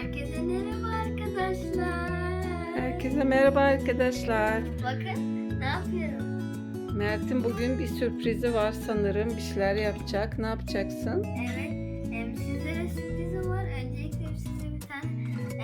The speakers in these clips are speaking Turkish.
Herkese merhaba arkadaşlar. Herkese merhaba arkadaşlar. Bakın ne yapıyorum? Mert'in bugün bir sürprizi var sanırım. Bir şeyler yapacak. Ne yapacaksın? Evet. Em, sizlere sürprizim var. Öncelikle size bir tane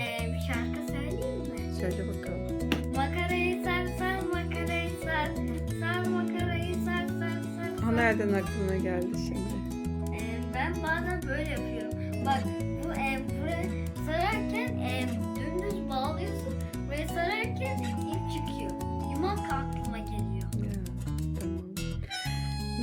em, şarkı söyleyeyim mi? Söyle bakalım. Makarayı sar sar makarayı sar. Sar makarayı sar sar sar. O nereden aklına geldi şimdi? Em, ben bazen böyle yapıyorum. Bak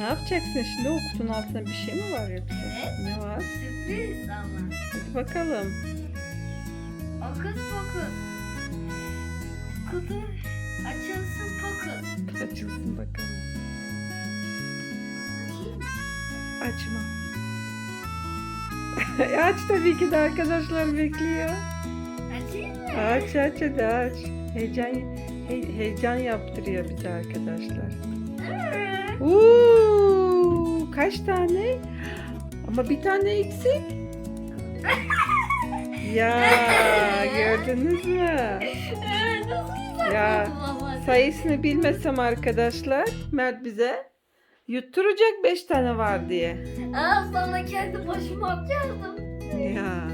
Ne yapacaksın şimdi? O kutunun altında bir şey mi var yoksa? Evet. Ne var? Sürpriz ama. Hadi bakalım. Okus pokus. Kutu açılsın pokus. Açılsın bakalım. Açayım? Açma. aç tabii ki de arkadaşlar bekliyor. Açayım mı? Aç aç hadi aç. Heyecan, he- heyecan yaptırıyor bize arkadaşlar. Uuu, kaç tane? Ama bir tane eksik. ya gördünüz mü? Ya. Sayısını bilmesem arkadaşlar Mert bize yutturacak 5 tane var diye. Aa, sana kendi başıma atacaktım. Ya.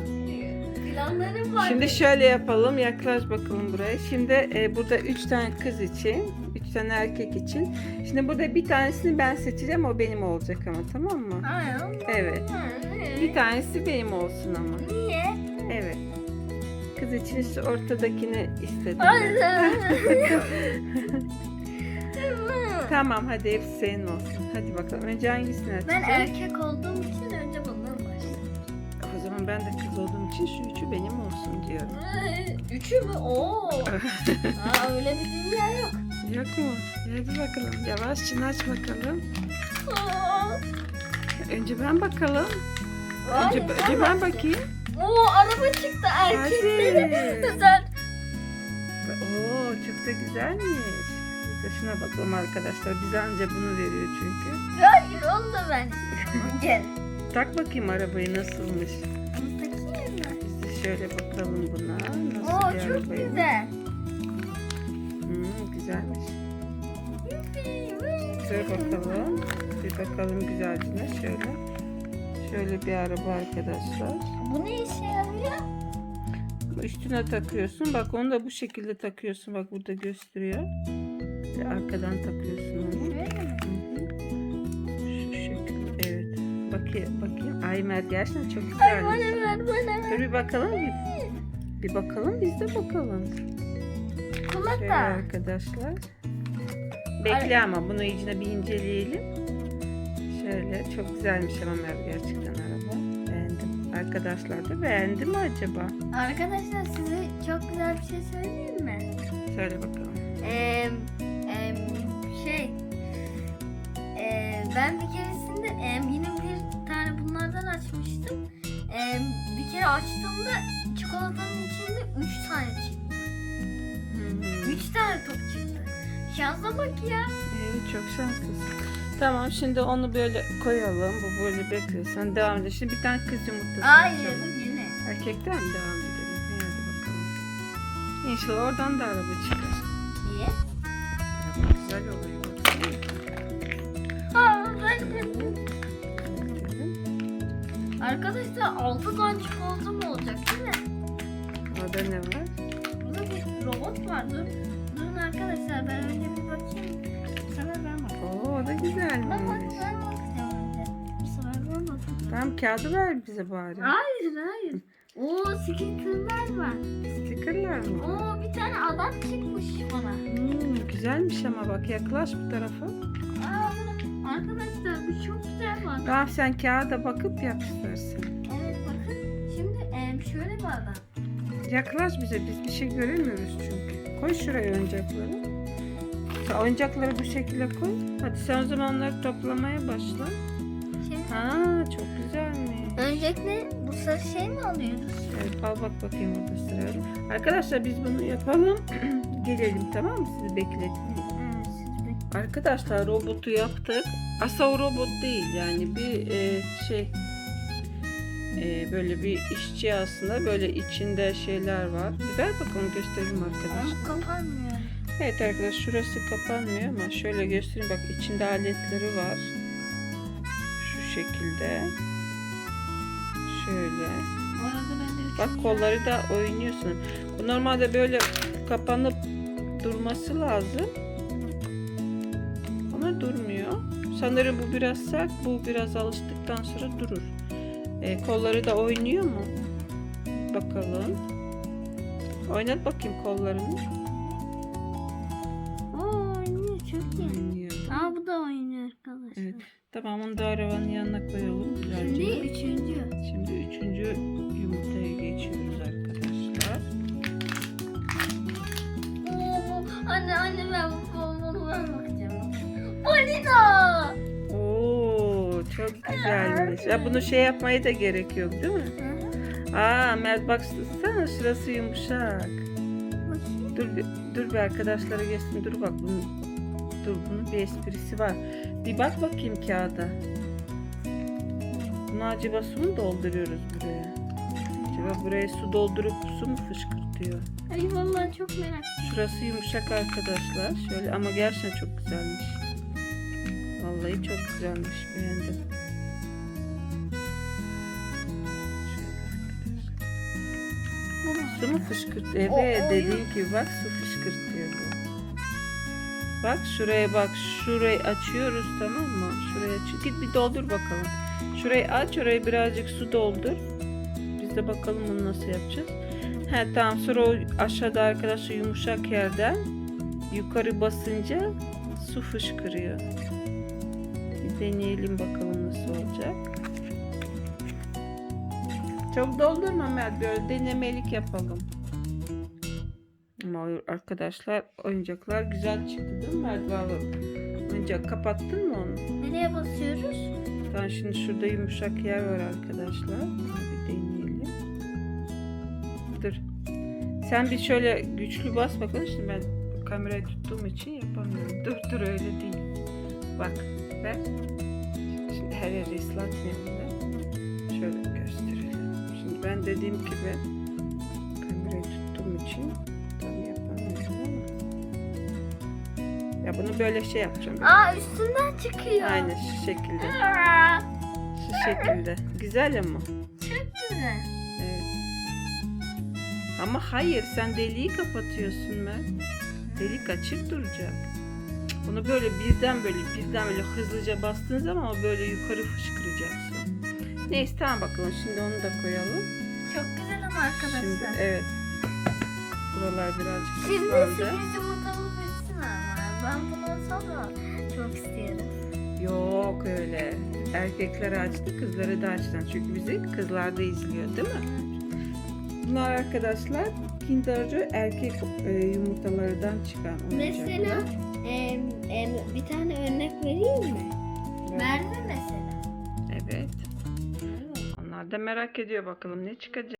Planlarım var. Şimdi şöyle yapalım. Yaklaş bakalım buraya. Şimdi e, burada 3 tane kız için, 3 tane erkek için. Şimdi burada bir tanesini ben seçeceğim. O benim olacak ama tamam mı? Evet. Bir tanesi benim olsun ama. Niye? Evet. Kız için işte ortadakini istedim. Tamam hadi hepsi senin olsun. Hadi bakalım. Önce hangisini ben açacağız? erkek olduğum için önce bundan başlayayım. O zaman ben de kız olduğum için şu üçü benim olsun diyorum. Ay, Üçü mü? Oo. Aa, öyle bir dünya yok. Yok mu? Hadi bakalım. Yavaşça aç bakalım. Aa. Önce ben bakalım. Ay, Önce, önce ben bakayım. Oo araba çıktı erkeklere Hadi. özel. Oo çok da güzelmiş. Şuna bakalım arkadaşlar. Bize anca bunu veriyor çünkü. Hayır onu da ben. Gel. Tak bakayım arabayı nasılmış. Şöyle bakalım buna. Nasıl Oo bir çok arabayı? güzel. Hmm, güzelmiş. Dur bakalım. Bir bakalım güzelce şöyle. Şöyle bir araba arkadaşlar. Bu ne işe yarıyor? Üstüne takıyorsun. Bak onu da bu şekilde takıyorsun. Bak burada gösteriyor. Ve arkadan takıyorsun onu. Şöyle Evet. Bakayım. Ay Mert gerçekten çok Ay güzel. bana ver bana Dur ver. bir bakalım. Bir, bir bakalım biz de bakalım. Şöyle Çikolata. arkadaşlar. Bekle ama bunu iyice bir inceleyelim. Şöyle çok güzelmiş ama Mert gerçekten araba. Beğendim. Arkadaşlar da beğendi mi acaba? Arkadaşlar size çok güzel bir şey söyleyeyim mi? Söyle bakalım. Ee, şey ben bir keresinde em, yine kere açtığımda çikolatanın içinde 3 tane çıktı. Hı hı. 3 tane top çıktı. Şansa bak ya. Evet çok şanslısın. Tamam şimdi onu böyle koyalım. Bu böyle bekliyor. Sen devam et. Şimdi bir tane kız yumurtası Hayır açalım. yine. Erkekten mi devam edelim? Hadi bakalım. İnşallah oradan da araba çıkar. Niye? Araba güzel oluyor. Aa, ben de-. Arkadaşlar 6 tane çikolatam olacak değil mi? Orada ne var? Burada bir robot var. Dur. Durun arkadaşlar ben önce bir bakayım. Sana ben bak. Oo o da Ben bak güzelmiş. ben bakacağım önce. Bu sefer ben bakacağım. Tamam kağıdı ver bize bari. Hayır hayır. Oo stickerlar var. Stickerlar mı? Oo bir tane adam çıkmış bana. Hmm, güzelmiş ama bak yaklaş bu tarafa. Arkadaşlar bu çok güzel var. Tamam sen kağıda bakıp yap istersen. Evet bakın. Şimdi em, şöyle adam. Yaklaş bize biz bir şey göremiyoruz çünkü. Koy şuraya oyuncakları. Sen oyuncakları bu şekilde koy. Hadi sen o zaman onları toplamaya başla. Şimdi Ha çok güzelmiş. öncelikle bu sarı şey mi alıyoruz? Evet, al bak bakayım orada sırayla. Arkadaşlar biz bunu yapalım. Gelelim tamam mı? Sizi bekletmeyin. Arkadaşlar robotu yaptık. Aslında o robot değil yani bir e, şey Ee, böyle bir işçi aslında böyle içinde şeyler var. Ver bakalım göstereyim arkadaşlar. Kapanmıyor. Evet arkadaşlar şurası kapanmıyor ama şöyle göstereyim bak içinde aletleri var. Şu şekilde. Şöyle. Bak kolları da oynuyorsun. Bu normalde böyle kapanıp durması lazım. Sanırım bu biraz sert. Bu biraz alıştıktan sonra durur. Ee, kolları da oynuyor mu? Bakalım. Oynat bakayım kollarını. Oo oynuyor çok iyi. Oynuyor. Aa bu da oynuyor arkadaşlar. Evet. Tamam onu da arabanın yanına koyalım. Güzelce. Şimdi üçüncü. Şimdi üçüncü yumurtaya geçiyoruz arkadaşlar. Oo, anne anne ben bunu, bunu ben bakacağım. Balina. Çok güzelmiş. Ya bunu şey yapmaya da gerek yok değil mi? Aa Mert baksana şurası yumuşak. Dur bir, dur bir arkadaşlara geçsin. Dur bak bunun dur bunun bir esprisi var. Bir bak bakayım kağıda. Bunu acaba su mu dolduruyoruz buraya? Acaba buraya su doldurup su mu fışkırtıyor? Ay vallahi çok merak Şurası yumuşak arkadaşlar. Şöyle ama gerçekten çok güzelmiş. Vallahi çok güzelmiş. Beğendim. Su mu fışkırtıyor? O- Evet o dediğim gibi bak su fışkırtıyor bu. Bak şuraya bak. Şurayı açıyoruz tamam mı? Şuraya aç. Git bir doldur bakalım. Şurayı aç oraya birazcık su doldur. Biz de bakalım bunu nasıl yapacağız. He tamam sonra o aşağıda arkadaşlar yumuşak yerden yukarı basınca su fışkırıyor. Bir deneyelim bakalım nasıl olacak. Çok doldurma Mert böyle denemelik yapalım. Ama arkadaşlar oyuncaklar güzel çıktı değil mi Mert? Vallahi Oyuncak kapattın mı onu? Nereye basıyoruz? Tamam şimdi şurada yumuşak yer var arkadaşlar. Bir deneyelim. Dur. Sen bir şöyle güçlü bas bakalım. Şimdi ben kamerayı tuttuğum için yapamıyorum. Dur dur öyle değil. Bak ver. Şimdi her yeri ıslatmayalım ben dediğim gibi kamerayı tuttuğum için tam yapamıyorum ama. Ya bunu böyle şey yapacağım. Aa üstünden çıkıyor. Aynen şu şekilde. Şu şekilde. Güzel ama. çok güzel. Evet. Ama hayır sen deliği kapatıyorsun ben. Delik açık duracak. Bunu böyle birden böyle birden böyle hızlıca bastığın zaman o böyle yukarı fışkıracaksın. Neyse tamam bakalım şimdi onu da koyalım. Çok güzel ama arkadaşlar. Şimdi evet. Buralar birazcık Şimdi sürpriz yumurtamız bitsin ama. Ben bunu sonra çok istiyorum. Yok öyle. Erkekler açtı, kızları da açtı. Çünkü bizi kızlar da izliyor değil mi? Bunlar arkadaşlar Kinder Joy erkek e, yumurtalarından çıkan oyuncaklar. Mesela em, em, bir tane örnek vereyim mi? Evet. Merve da merak ediyor bakalım ne çıkacak.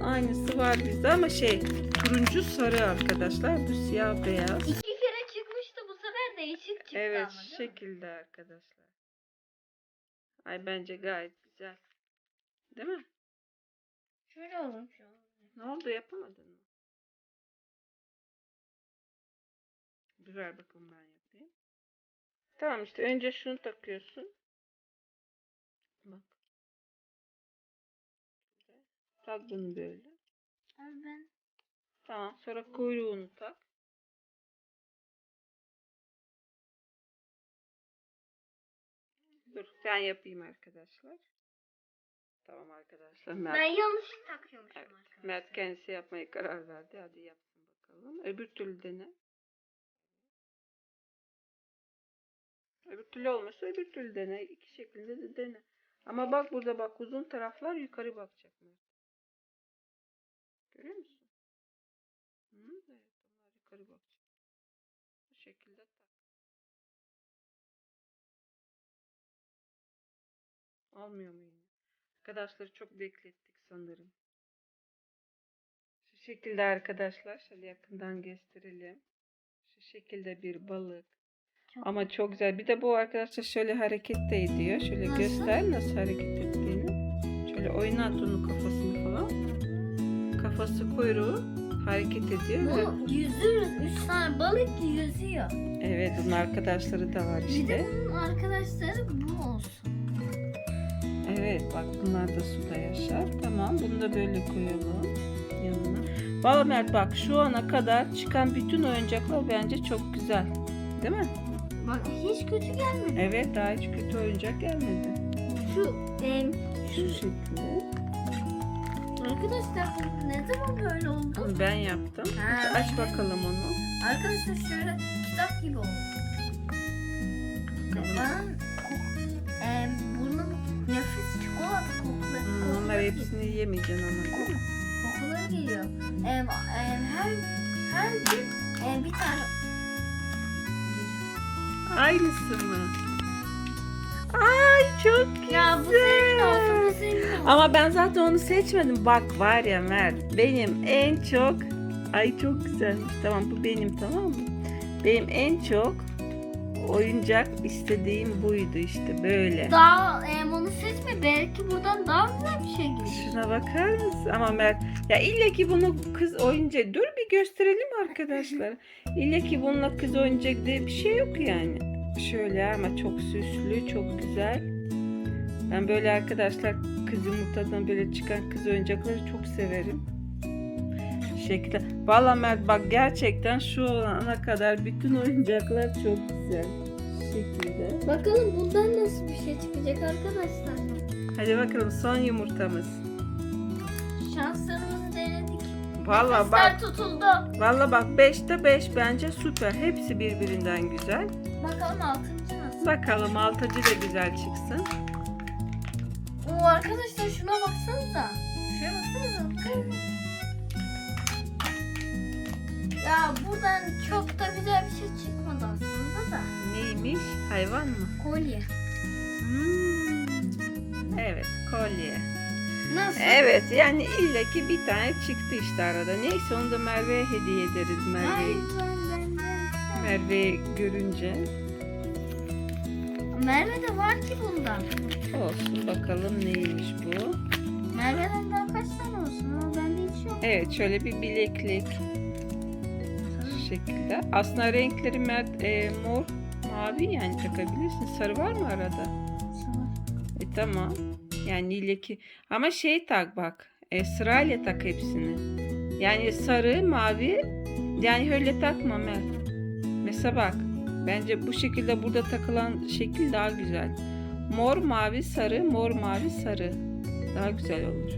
Aynısı var bizde ama şey turuncu sarı arkadaşlar. Bu siyah beyaz. İki kere çıkmıştı bu sefer değişik çıktı Evet ama şu değil mi? şekilde arkadaşlar. Ay bence gayet güzel. Değil mi? Şöyle olmuş. Ne oldu yapamadın mı? Bir ver bakalım ben yapayım. Tamam işte önce şunu takıyorsun. Bak. Tak bunu böyle. Ama ben Tamam sonra kuyruğunu tak. Dur ben yapayım arkadaşlar. Tamam arkadaşlar. Mert, ben yanlış takıyormuşum Evet, arkadaşlar. Mert kendisi yapmaya karar verdi. Hadi yapsın bakalım. Öbür türlü dene. Öbür türlü olmasa öbür türlü dene. İki şeklinde de dene. Ama bak burada bak uzun taraflar yukarı bakacak. Görüyor musun? Hı, evet onlar yukarı bakacak. Bu şekilde tak. Olmuyor mu yine? Arkadaşları çok beklettik sanırım. Şu şekilde arkadaşlar şöyle yakından gösterelim. Şu şekilde bir balık. Çok- Ama çok güzel. Bir de bu arkadaşlar şöyle hareket de ediyor. Şöyle Nasıl? göster nasıl hareket ettiğini. Şöyle oynat onun kafasını falan. Kafası kuyruğu hareket ediyor. ve- Bu yüzüyoruz. Üç tane balık yüzüyor. Evet bunun arkadaşları da var Bir işte. de bunun arkadaşları bu olsun. Evet bak bunlar da suda yaşar. Tamam bunu da böyle koyalım yanına. Valla Mert bak şu ana kadar çıkan bütün oyuncaklar bence çok güzel. Değil mi? Bak hiç kötü gelmedi. Evet daha hiç kötü oyuncak gelmedi. Şu em, Şu şekilde. Arkadaşlar bu ne zaman böyle oldu? Ben yaptım. Ha, Aç bakalım onu. Arkadaşlar şöyle kitap gibi oldu. Ben em, burnum nefis çikolata kokuları. Hmm, kokuları Onlar geliyor. hepsini yemeyeceksin ama değil mi? Kokuları geliyor. Em, em, her her gün em, bir tane Aynısı mı? Ay çok güzel. Ya bu senin olsun, senin. Ama ben zaten onu seçmedim. Bak var ya Mert benim en çok ay çok güzelmiş. Tamam bu benim tamam mı? Benim en çok oyuncak istediğim buydu işte böyle. Daha onu seçme. Belki buradan daha güzel bir şey gelir. Şuna bakar mısın? Ama Mert ya illa ki bunu kız oyuncak dur bir gösterelim arkadaşlar. İlla ki bununla kız oyuncak diye bir şey yok yani. Şöyle ama çok süslü, çok güzel. Ben böyle arkadaşlar kız yumurtadan böyle çıkan kız oyuncakları çok severim. Şekilde. Valla Mert bak gerçekten şu ana kadar bütün oyuncaklar çok güzel. Şekilde. Bakalım bundan nasıl bir şey çıkacak arkadaşlar. Hadi bakalım son yumurtamız. Şanslarımızı denedik. Valla bak. Tutuldu. Valla bak 5'te 5 bence süper. Hepsi birbirinden güzel. Bakalım altıncı nasıl? Bakalım altıncı da güzel çıksın. Oo arkadaşlar şuna baksanıza. Şuraya baksanıza. Ya buradan çok da güzel bir şey çıkmadı aslında da. Neymiş? Hayvan mı? Kolye. Hmm. Evet kolye. Nasıl? Evet yani illa ki bir tane çıktı işte arada. Neyse onu da Merve'ye hediye ederiz. Merve'yi. Merve'yi görünce. Merve'de var ki bundan. Olsun bakalım neymiş bu. Merve'den daha kaç tane olsun ama bende hiç yok. Evet şöyle bir bileklik. Şekilde. Aslında renkleri Mert, e, mor, mavi yani takabilirsin. Sarı var mı arada? E tamam. Yani ileki ama şey tak bak. E, sırayla tak hepsini. Yani sarı, mavi yani öyle takma Mel. Mesela bak. Bence bu şekilde burada takılan şekil daha güzel. Mor, mavi, sarı, mor, mavi, sarı. Daha güzel olur.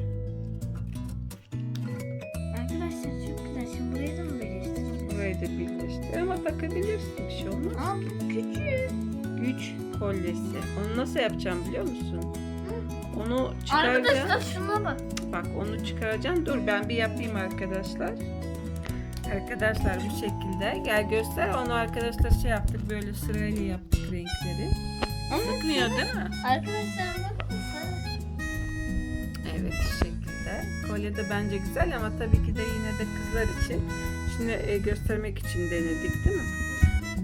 Arkadaşlar çok güzel. Şimdi buraya da mı birleştireceğiz? Burayı da birleştir ama takabilirsin. Bir şey olmaz. Aa bu küçük. Güç kolyesi. Onu nasıl yapacağım biliyor musun? Onu çıkaracağım. Arkadaşlar şuna bak. Bak onu çıkaracağım. Dur ben bir yapayım arkadaşlar. Arkadaşlar bu şekilde. Gel göster. Onu arkadaşlar şey yaptık. Böyle sırayla yaptık renkleri. Sıkmıyor değil mi? Arkadaşlar bakın sarı. Evet şu şekilde. kolye de bence güzel ama tabii ki de yine de kızlar için. Şimdi e, göstermek için denedik değil mi?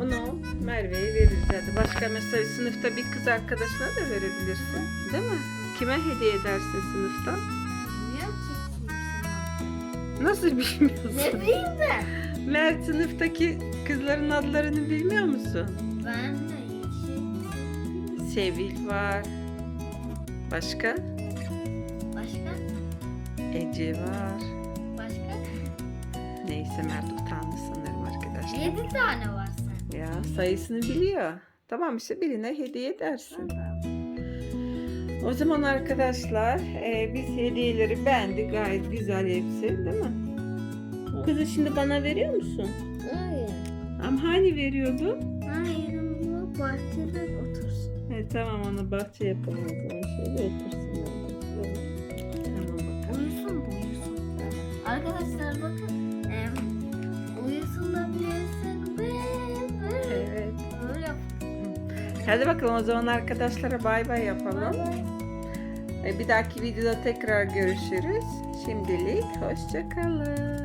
Onu Merve'ye veririz hadi. Başka mesela sınıfta bir kız arkadaşına da verebilirsin. Değil mi? Kime hediye edersin sınıfta? Bilmiyorum ki kimsin. Nasıl bilmiyorsun? Ne bileyim ben? Mert sınıftaki kızların adlarını bilmiyor musun? Ben Sevil var. Başka? Başka? Ece var. Başka? Neyse Mert utandı sanırım arkadaşlar. Yedi tane var sende. Ya sayısını biliyor. Tamam işte birine hediye edersin. O zaman arkadaşlar e, biz hediyeleri beğendik. Gayet güzel hepsi değil mi? Bu kızı şimdi bana veriyor musun? Hayır. Ama hani veriyordu? Hayır bu bahçede otursun. Evet tamam onu bahçe yapalım o zaman. Şöyle otursun. Tamam bakalım. Uyusun bu uyusun. Arkadaşlar bakın. em, uyusun da ve Evet. Hadi bakalım o zaman arkadaşlara bay bay yapalım. E, Bir dahaki videoda tekrar görüşürüz. Şimdilik hoşça kalın.